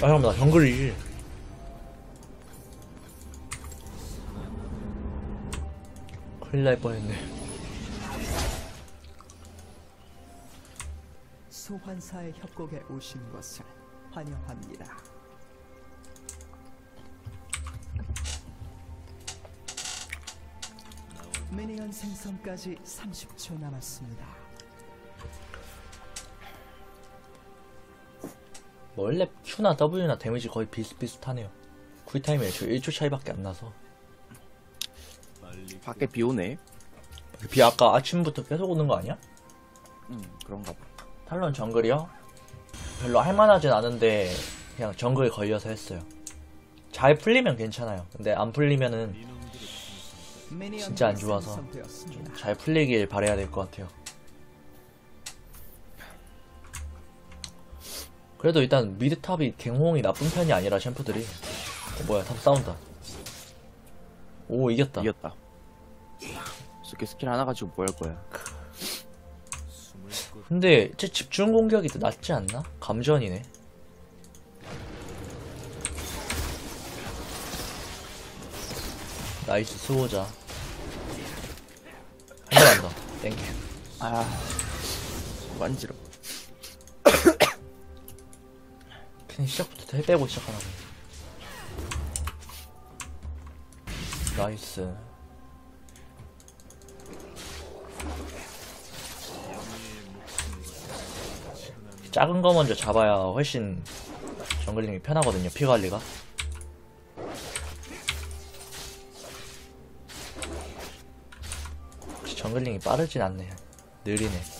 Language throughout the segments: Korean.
잠깐만 나 정글이 큰일 날 뻔했네 소환사의 협곡에 오신 것을 환영합니다. 미니언 생성까지 30초 남았습니다. 원래 Q나 W나 데미지 거의 비슷비슷하네요 쿨타임이 저 1초 차이밖에 안 나서 밖에 비 오네. 비 아까 아침부터 계속 오는 거 아니야? 음, 그런가 봐. 탈론 정글이요? 별로 할만하진 않은데 그냥 정글에 걸려서 했어요 잘 풀리면 괜찮아요 근데 안 풀리면은 진짜 안 좋아서. 잘 풀리길 바래야 될 것 같아요 그래도 일단 미드탑이 갱홍이 나쁜 편이 아니라 챔프들이 어, 뭐야 탑 싸운다 오 이겼다 이겼다. 스킬 스킬 하나 가지고 뭐 할 거야? 근데 제 집중 공격이 더 낫지 않나? 감전이네. 나이스 수호자. 한번 한다. 땡큐. 아, 만지러. 시작부터 해 빼고 시작하나 보네. 나이스. 작은 거 먼저 잡아야 훨씬 정글링이 편하거든요, 피 관리가. 정글링이 빠르진 않네. 느리네.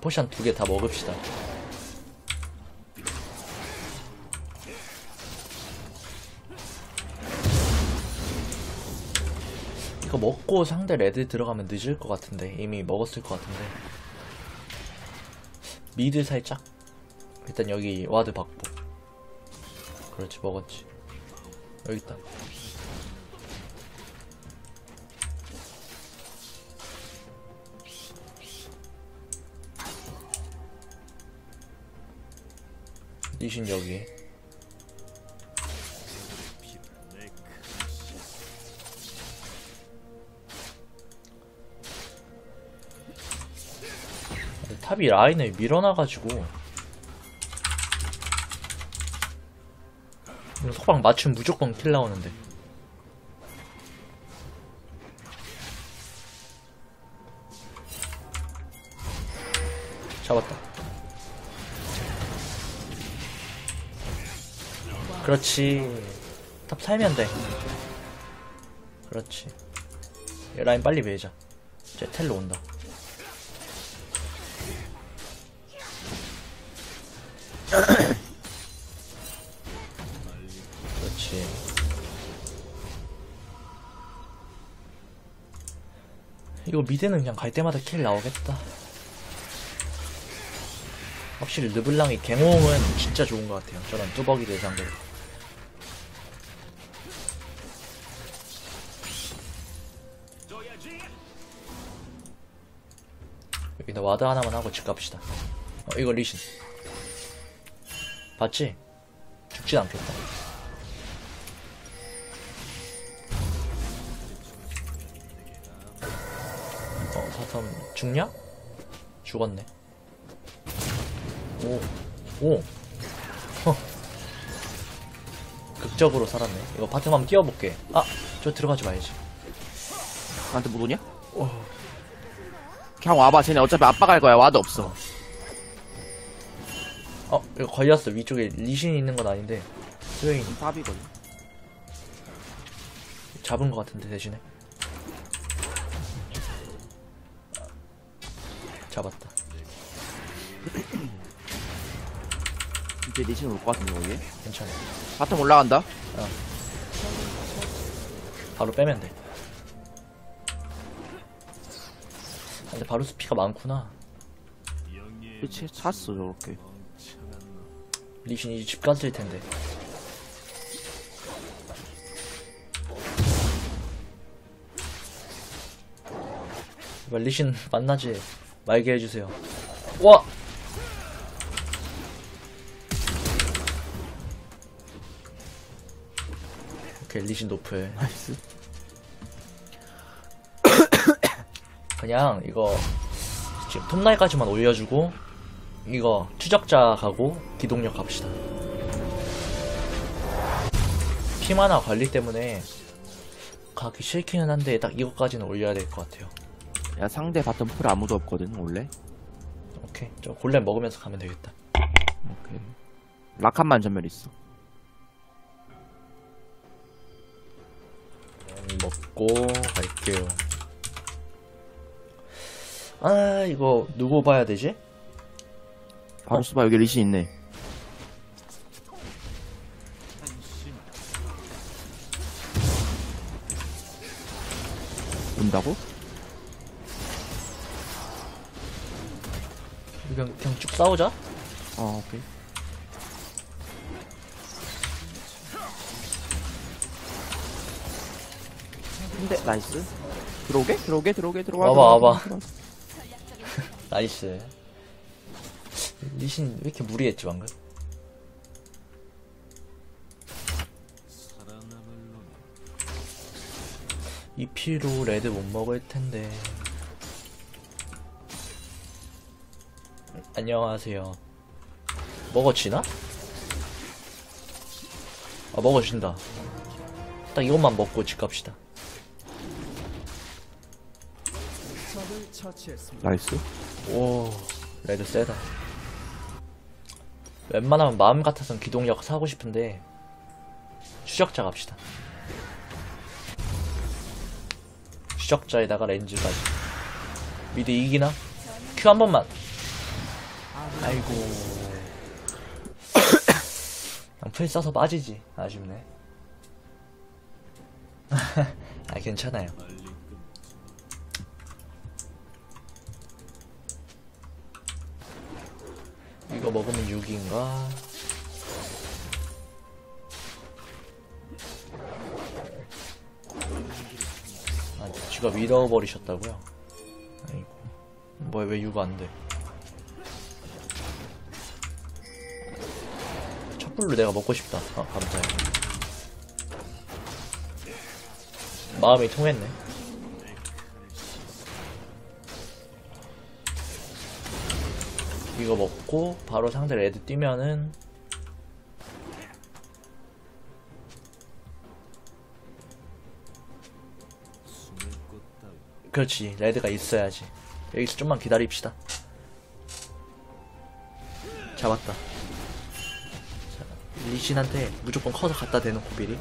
포션 두 개 다 먹읍시다. 이거 먹고 상대 레드 들어가면 늦을 것 같은데. 이미 먹었을 것 같은데. 미드 살짝. 일단 여기 와드 받고 그렇지 먹었지. 여기 있다 니신 여기 탑이 라인을 밀어놔가지고 속박 맞추면 무조건 킬 나오는데. 잡았다 그렇지 탑 살면 돼 그렇지 얘 라인 빨리 밀자 쟤 텔로 온다 그렇지. 이거 미드는 그냥 갈 때마다 킬 나오겠다. 확실히 르블랑이 갱홍은 진짜 좋은 것 같아요. 저런 뚜벅이들 상대로. 여기다 와드 하나만 하고 집 갑시다. 어, 이거 리신. 봤지? 죽진 않겠다. 어, 사탐 죽냐? 죽었네. 오, 오. 허. 극적으로 살았네. 이거 바텀 한번 뛰어볼게. 아, 저 들어가지 말지. 나한테 못 오냐? 그냥 와봐. 쟤네 어차피 아빠 갈 거야. 와도 없어. 어, 이거 걸렸어. 위쪽에 리신이 있는 건 아닌데. 스웨인이 탑이거든. 잡은 것 같은데, 대신에. 잡았다. 이제 리신 올것 같은데 거기. 괜찮아. 바텀 올라간다. 바로 빼면 돼. 근데 바루스 피가 많구나. 그치 찼어 저렇게. 리신 이제 집 갔을 텐데. 제발 리신 만나지 말게 해주세요. 와! 오케이, 리신 노플. 나이스. 그냥 이거 지금 톱날까지만 올려주고 이거 추적자 가고 기동력 갑시다. 피마나 관리 때문에 가기 싫기는 한데 딱 이거까지는 올려야 될 것 같아요. 야 상대 바텀 풀 아무도 없거든 원래. 오케이, 저 골렘 먹으면서 가면 되겠다. 오케이. 라칸만 전멸 있어. 먹고 갈게요. 아 이거 누구 봐야 되지? 바로 수바 여기 리신 있네. 온다고? 그냥 그냥 쭉 싸우자. 어 오케이. 근데 나이스. 들어오게? 들어오게? 들어오게? 들어와. 와봐, 들어와, 와봐. 들어와. 나이스. 리신 왜 이렇게 무리했지 방금? 이 피로 레드 못 먹을 텐데. 안녕하세요. 먹어지나? 아 먹어진다. 딱 이것만 먹고 집 갑시다. 나이스. 오, 레드 세다. 웬만하면 마음 같아선 기동력 사고 싶은데 추적자 갑시다. 추적자에다가 렌즈까지. 미드 이기나? 큐 한 번만. 아이고. 그냥 풀 써서 빠지지. 아쉽네. 아 괜찮아요. 이거 먹으면 6인가? 아, 쥐가 밀어버리셨다고요? 아이고. 뭐야, 왜 6 안 돼? 촛불로 내가 먹고 싶다. 아, 감사해요. 마음이 통했네. 이거 먹고 바로 상대 레드 뛰면은 그렇지 레드가 있어야지. 여기서 좀만 기다립시다. 잡았다. 자, 리신한테 무조건 커서 갖다 대놓고 미리.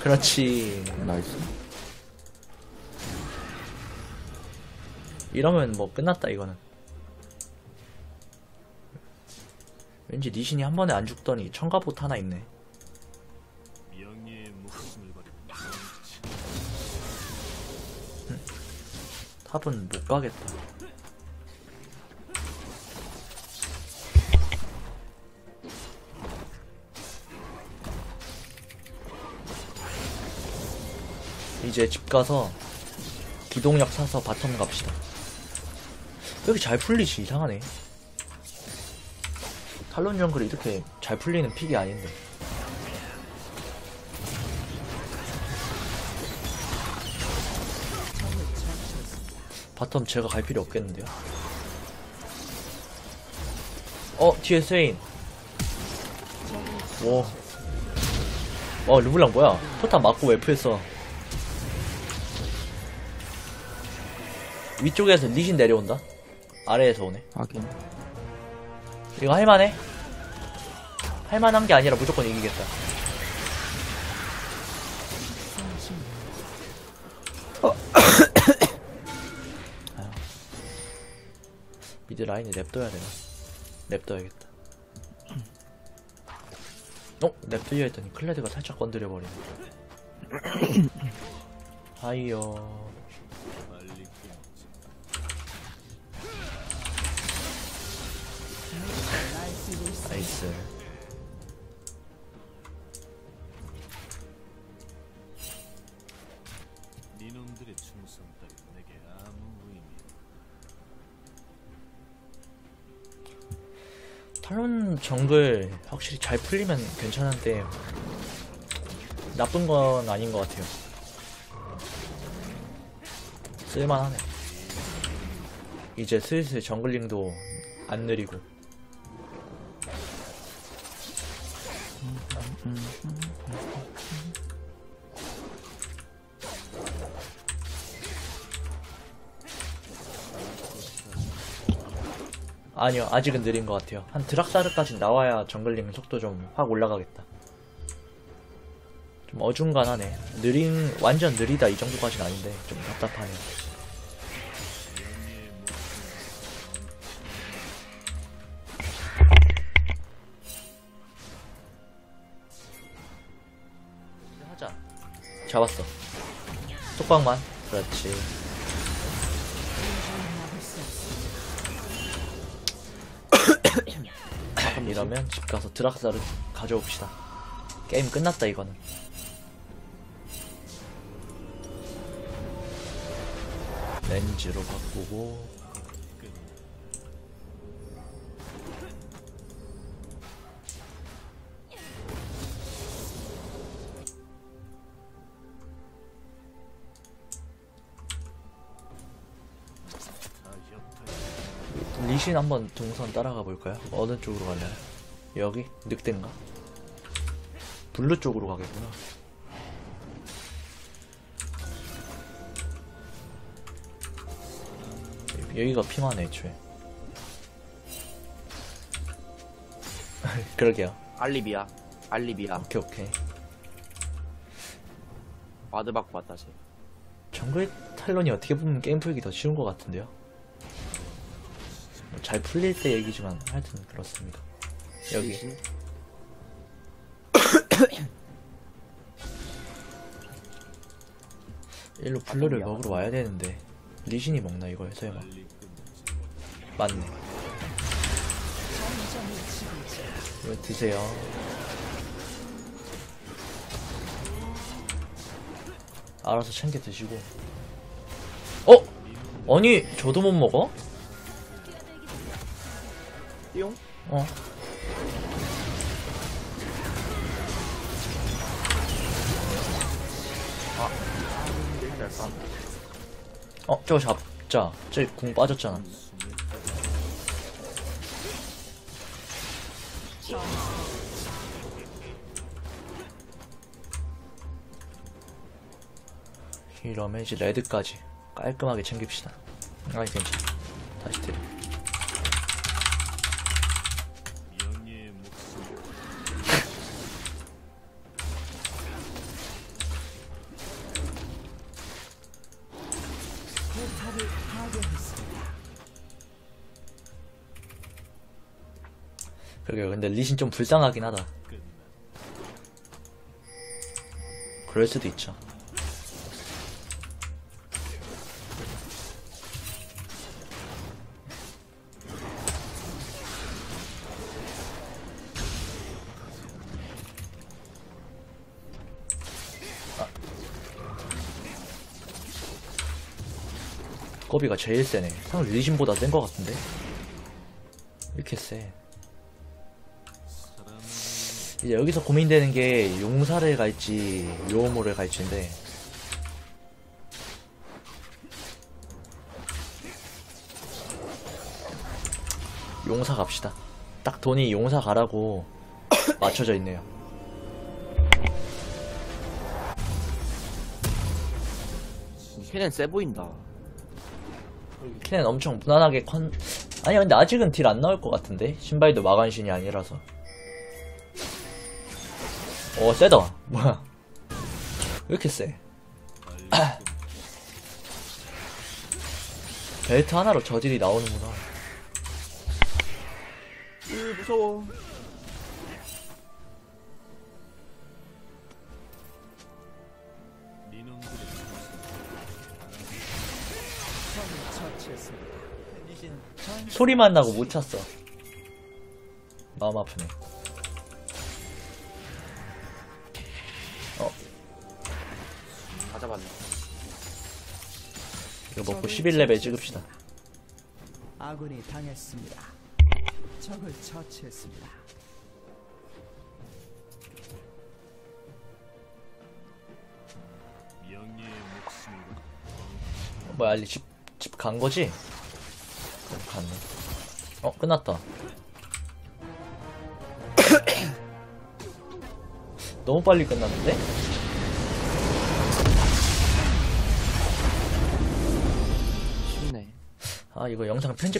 그렇지. 나이스. 이러면 뭐 끝났다 이거는. 왠지 리신이 한 번에 안 죽더니 청가봇 하나 있네. 탑은 못 가겠다. 이제 집 가서 기동력 사서 바텀 갑시다. 왜 이렇게 잘 풀리지? 이상하네. 탈론 정글이 이렇게 잘 풀리는 픽이 아닌데. 바텀 제가 갈 필요 없겠는데요? 어 뒤에 스웨인. 오. 어 르블랑 뭐야? 포탑 맞고 웨프했어 위쪽에서 리신 내려온다 아래에서 오네 확인. 이거 할만해? 할만한 게 아니라 무조건 이기겠다. 미드 라인에 냅둬야 되나? 냅둬야겠다. 어? 냅두려 했더니 클레드가 살짝 건드려버리네. 하이요. 나이스. 니놈들의 충성 따위 내게 아무 의미 탈론 정글 확실히 잘 풀리면 괜찮은데 나쁜 건 아닌 것 같아요. 쓸만하네. 이제 슬슬 정글링도 안 느리고. 아니요, 아직은 느린 것 같아요. 한 드락사르까지 나와야 정글링 속도 좀 확 올라가겠다. 좀 어중간하네. 느린, 완전 느리다 이 정도까지는 아닌데, 좀 답답하네요. 하자. 잡았어. 톡방만. 그렇지. 이러면 집 가서 드락사를 가져옵시다. 게임 끝났다 이거는. 렌즈로 바꾸고 리신 한번 동선 따라가 볼까요? 어느 쪽으로 갈래요? 여기? 늑대인가? 블루 쪽으로 가겠구나. 여기가 핑하네 애초에. 그러게요. 알리비야. 알리비야. 오케이 오케이. 와드 받고 왔다, 쟤. 정글 탈론이 어떻게 보면 게임 풀기 더 쉬운 것 같은데요. 뭐잘 풀릴 때 얘기지만 하여튼 그렇습니다. 여기? 일로 블루를 아, 먹으러 와야 되는데 리신이 먹나 이걸 설마? 맞네. 이거 드세요. 알아서 챙겨 드시고. 어? 아니 저도 못 먹어? 띠용? 어. 어, 저거 잡자. 저궁 빠졌잖아. 이러면 이제 레드까지 깔끔하게 챙깁시다. 아니 괜찮아. 다시 드려. 그러게 근데 리신 좀 불쌍하긴 하다. 그럴 수도 있죠. 아. 꼬비가 제일 세네. 상 리신보다 센 것 같은데? 이렇게 세. 이제 여기서 고민되는 게 용사를 갈지 요모를 갈지인데 용사 갑시다. 딱 돈이 용사 가라고 맞춰져 있네요. 걔는 세 보인다. 캔은 엄청 무난하게 컨 아니 근데 아직은 딜 안 나올 것 같은데 신발도 마간신이 아니라서 오 세다. 뭐야? 왜 이렇게 세? 벨트 하나로 저질이 나오는구나. 으, 무서워. 소리만 나고 못 찼어. 마음 아프네 11레벨 찍읍시다 아군이 당했습니다. 적을 처치했습니다. 목숨이고 뭐야, 알리 집, 집 간 거지? 갔네. 어, 끝났다. 너무 빨리 끝났는데? 아, 이거 영상 편집